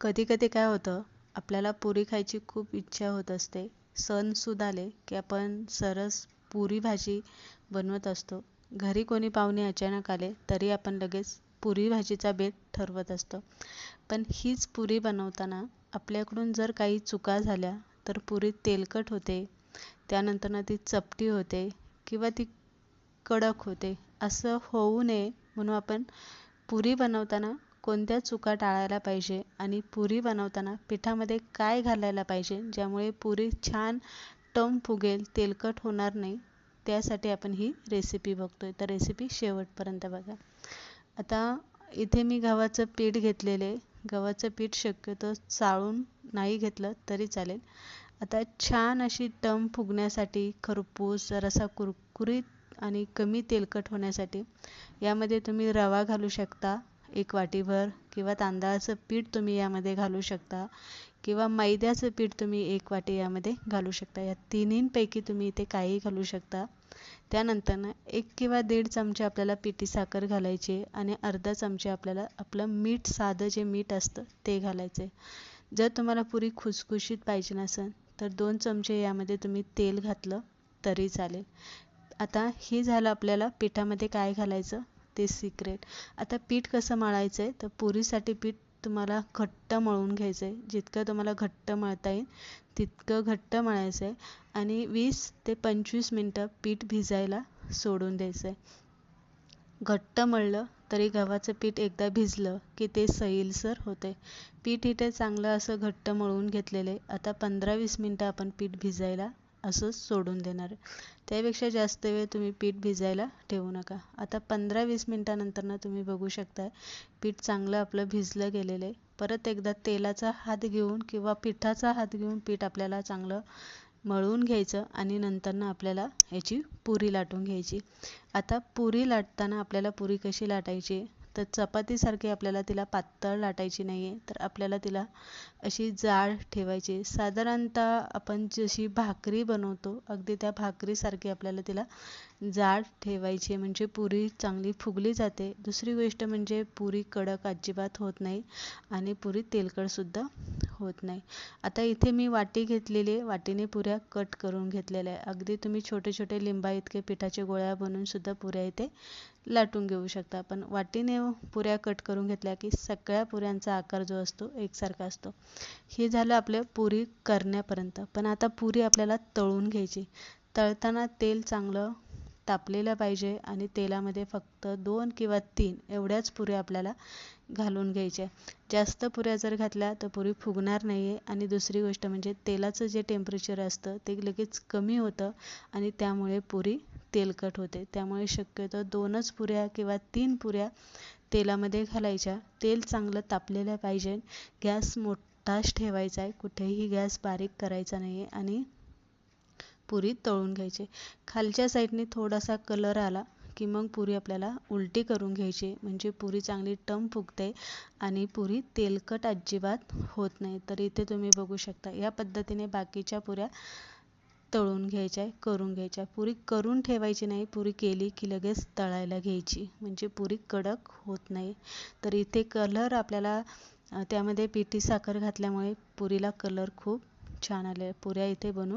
कधी कधी काय होतं आपल्याला पुरी खायची खूप इच्छा होत असते. सणसुद्धा आले की आपण सरस पुरी भाजी बनवत असतो. घरी कोणी पाहुणे अचानक आले तरी आपण लगेच पुरी भाजीचा बेत ठरवत असतो. पण हीच पुरी बनवताना आपल्याकडून जर काही चुका झाल्या तर पुरी तेलकट होते त्यानंतरनं ती चपटी होते किंवा ती कडक होते. असं होऊ नये म्हणून आपण पुरी बनवताना कोणत्या चुका टाळायला पाहिजे आणि पुरी बनवताना पिठामध्ये काय घालायला पाहिजे ज्यामुळे पुरी छान टम फुगेल तेलकट होणार नाही त्यासाठी आपण ही रेसिपी बघतोय. तर रेसिपी शेवटपर्यंत बघा. आता इथे मी गव्हाचं पीठ घेतलेले गव्हाचं पीठ शक्यतो चाळून नाही घेतलं तरी चालेल. आता छान अशी टम फुगण्यासाठी खरपूस जरासा कुरकुरीत आणि कमी तेलकट होण्यासाठी यामध्ये तुम्ही रवा घालू शकता. एक वाटीभर किंवा तांदळाचं पीठ तुम्ही यामध्ये घालू शकता किंवा मैद्याचं पीठ तुम्ही एक वाटी यामध्ये घालू शकता. या तिन्हींपैकी तुम्ही इथे काही घालू शकता. त्यानंतरनं एक किंवा दीड चमचे आपल्याला पिठी साखर घालायची आणि अर्धा चमचे आपल्याला आपलं मीठ साधं जे मीठ असतं ते घालायचे जर तुम्हाला पुरी खुसखुशीत पाहिजे नसेल तर दोन चमचे यामध्ये तुम्ही तेल घातलं तरी चालेल. आता हे झालं आपल्याला पिठामध्ये काय घालायचं? ते सिक्रेट आता पीठ कसं मळायचं आहे तर पुरीसाठी पीठ तुम्हाला घट्ट मळून घ्यायचं आहे जितकं तुम्हाला घट्ट मळता येईल तितकं घट्ट मळायचं आहे आणि वीस ते पंचवीस मिनटं पीठ भिजायला सोडून द्यायचं आहे घट्ट मळलं तरी गव्हाचं पीठ एकदा भिजलं की ते सैलसर होते पीठ इथे चांगलं असं घट्ट मळून घेतलेले आता पंधरा वीस मिनटं आपण पीठ भिजायला असंच सोडून देणार. त्यापेक्षा जास्त वेळ तुम्ही पीठ भिजायला ठेवू नका. आता पंधरा वीस मिनटानंतर तुम्ही बघू शकता पीठ चांगलं आपलं भिजलं गेलेलं आहे. परत एकदा तेलाचा हात घेऊन किंवा पिठाचा हात घेऊन पीठ आपल्याला चांगलं मळून घ्यायचं आणि नंतरनं आपल्याला याची पुरी लाटून घ्यायची. आता पुरी लाटताना आपल्याला पुरी कशी लाटायची? तर चपातीसारखी आपल्याला तिला पातळ लाटायची नाही आहे तर आपल्याला तिला अशी जाड ठेवायची. साधारणतः आपण जशी भाकरी बनवतो अगदी त्या भाकरीसारखी आपल्याला तिला जाड ठेवायची म्हणजे पुरी चांगली फुगली जाते. दुसरी गोष्ट म्हणजे पुरी कडक अजिबात होत नाही आणि पुरी तेलकटसुद्धा होत नाही. आता इथे मी वाटी घेतलेली आहे. वाटीने पुऱ्या कट करून घेतलेल्या आहे अगदी तुम्ही छोटे छोटे लिंबा इतके पिठाचे गोळ्या बनवून सुद्धा पुऱ्या इथे लाटून घेऊ शकता. पण वाटीने पुऱ्या कट करून घेतल्या की सगळ्या पुऱ्यांचा आकार जो असतो एकसारखा असतो. हे झालं आपल्या पुरी करण्यापर्यंत. पण आता पुरी आपल्याला तळून घ्यायची. तळताना तेल चांगलं तापलेलं पाहिजे आणि तेलामध्ये फक्त दोन किंवा तीन एवढ्याच पुऱ्या आपल्याला घालून घ्यायच्या. जास्त पुऱ्या जर घातल्या तर पुरी फुगणार नाही आहे आणि दुसरी गोष्ट म्हणजे तेलाचं जे टेम्परेचर असतं ते लगेच कमी होतं आणि त्यामुळे पुरी तेलकट होते. त्यामुळे शक्यतो दोनच पुऱ्या किंवा तीन पुऱ्या तेलामध्ये घालायच्या. तेल चांगलं तापलेलं पाहिजे. गॅस मोठाच ठेवायचा आहे. कुठेही गॅस बारीक करायचा नाही आहे आणि पुरी तळून घ्यायची. खालच्या साईडने थोडासा कलर आला. की मग पुरी आपल्याला उलटी करून घ्यायची. म्हणजे पुरी चांगली टम फुगते आणि पुरी तेलकट अजिबात होत नाही. तर इथे तुम्ही बघू शकता या पद्धतीने बाकीच्या पुऱ्या तळून घ्यायच्या करून घ्यायच्या. पुरी करून ठेवायची नाही पुरी केली की लगेच तळायला घ्यायची. म्हणजे पुरी कडक होत नाही. तर इथे कलर आपल्याला त्यामध्ये पिठी साखर घातल्यामुळे पुरीला कलर खूप छान आले. पुऱ्या इथे बनवून